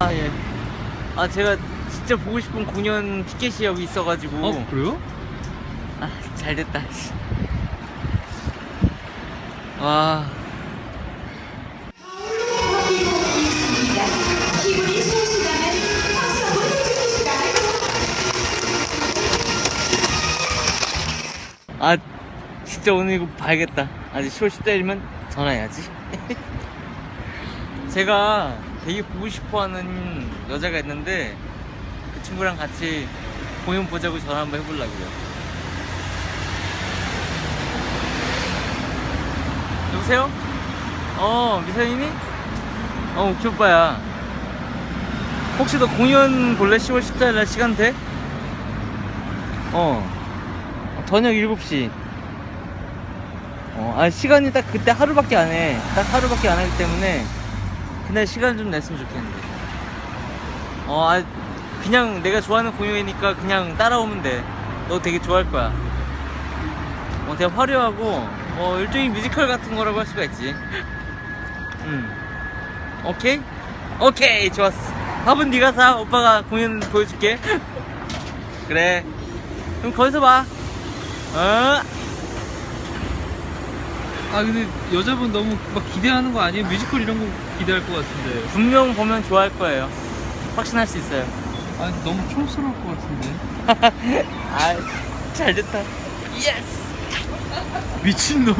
아, 예. 아, 제가 진짜 보고 싶은 공연 티켓이 여기 있어가지고. 어 그래요? 아, 잘 됐다. 씨. 와. 아, 진짜 오늘 이거 봐야겠다. 아직 10월 14일이면 전화해야지. 제가 되게 보고 싶어 하는 여자가 있는데, 그 친구랑 같이 공연 보자고 전화 한번 해보려고요. 여보세요? 어, 미선이니? 어, 욱키 오빠야. 혹시 너 공연 볼래? 10월 14일 날 시간 돼? 어. 저녁 7시. 어, 아, 시간이 딱 그때 하루밖에 안 해. 딱 하루밖에 안 하기 때문에, 그날 시간 좀 냈으면 좋겠는데. 어, 아, 그냥 내가 좋아하는 공연이니까 그냥 따라오면 돼. 너 되게 좋아할 거야. 어, 되게 화려하고, 어, 일종의 뮤지컬 같은 거라고 할 수가 있지. 음. 오케이? 오케이, 좋았어. 밥은 네가 사. 오빠가 공연 보여줄게. 그래. 그럼 거기서 봐. 어? 아 근데 여자분 너무 막 기대하는 거 아니에요? 뮤지컬 이런 거 기대할 것 같은데. 분명 보면 좋아할 거예요. 확신할 수 있어요. 아 너무 촌스러울 것 같은데. 아, 잘 됐다. 예스! 미친놈.